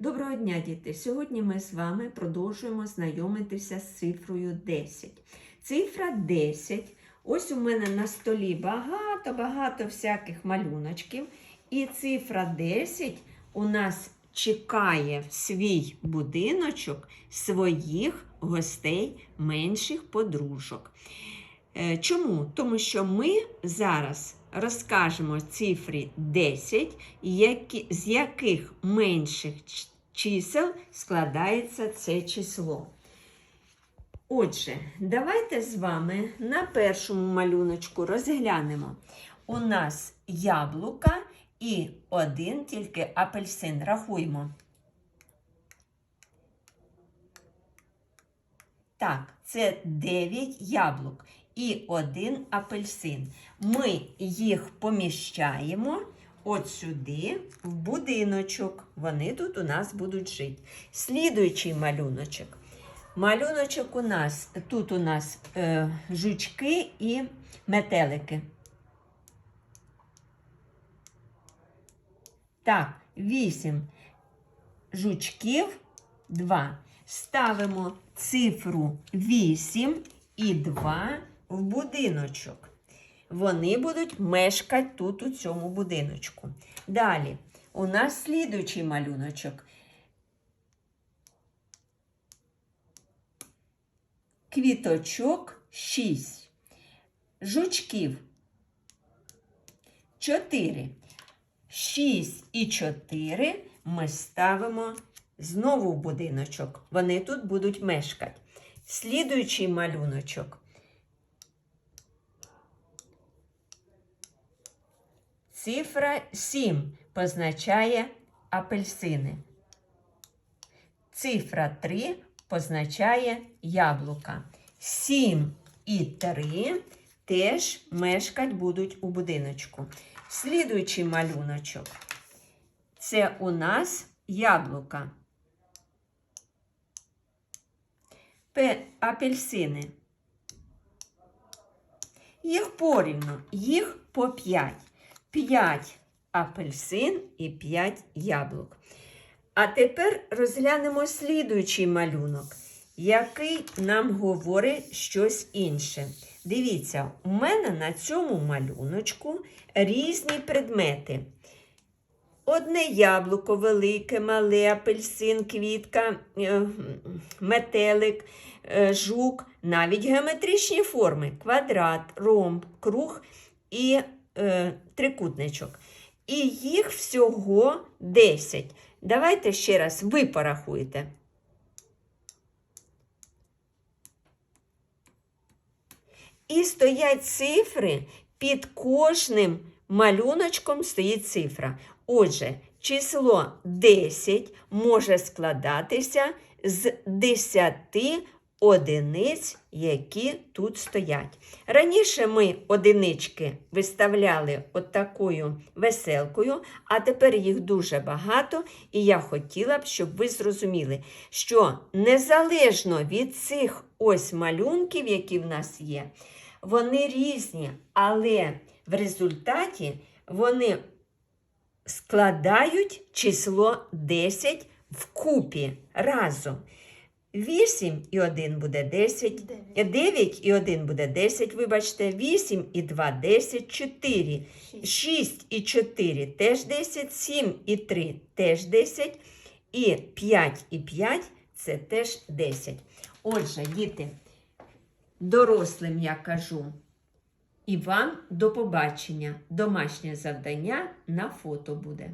Доброго дня, діти! Сьогодні ми з вами продовжуємо знайомитися з цифрою 10. Цифра 10. Ось у мене на столі багато-багато всяких малюночків. І цифра 10 у нас чекає свій будиночок своїх гостей менших подружок. Е, Чому? Тому що ми зараз розкажемо цифрі 10, які, з яких менших чисел складається це число. Отже, давайте з вами на першому малюночку розглянемо. У нас яблука і один тільки апельсин. Рахуємо. Так, це 9 яблук і один апельсин. Ми їх поміщаємо от сюди, в будиночок. Вони тут у нас будуть жити. Слідуючий малюночок. Малюночок у нас, тут у нас е, жучки і метелики. Так, 8 жучків, 2. Ставимо цифру 8 і 2 в будиночок. Вони будуть мешкати тут у цьому будиночку. Далі, у нас слідуючий малюночок. Квіточок 6. Жучків 4. 6 і 4 ми ставимо знову в будиночок. Вони тут будуть мешкати. Слідуючий малюночок. Цифра 7 позначає апельсини. Цифра 3 позначає яблука. 7 і 3 теж мешкать будуть у будиночку. Слідуючий малюночок. Це у нас яблука. Апельсини. Їх порівну, їх по 5. 5 апельсин і 5 яблук. А тепер розглянемо слідуючий малюнок, який нам говорить щось інше. Дивіться, у мене на цьому малюночку різні предмети. Одне яблуко велике, мале, апельсин, квітка, е, метелик, е, жук, навіть геометричні форми: квадрат, ромб, круг і е, трикутничок. І їх всього 10. Давайте ще раз ви порахуйте. І стоять цифри, під кожним малюночком стоїть цифра. Отже, число 10 може складатися з 10 одиниць, які тут стоять. Раніше ми одинички виставляли от такою веселкою, а тепер їх дуже багато, і я хотіла б, щоб ви зрозуміли, що незалежно від цих ось малюнків, які в нас є, вони різні, але в результаті вони складають число 10 вкупі разом. 8 і 1 буде 10, 9 і 1 буде 10, вибачте, 8 і 2 10, 4, 6 і 4 теж 10, 7 і 3 теж 10, і 5 і 5 це теж 10. Отже, діти, дорослим я кажу, і вам до побачення. Домашнє завдання на фото буде.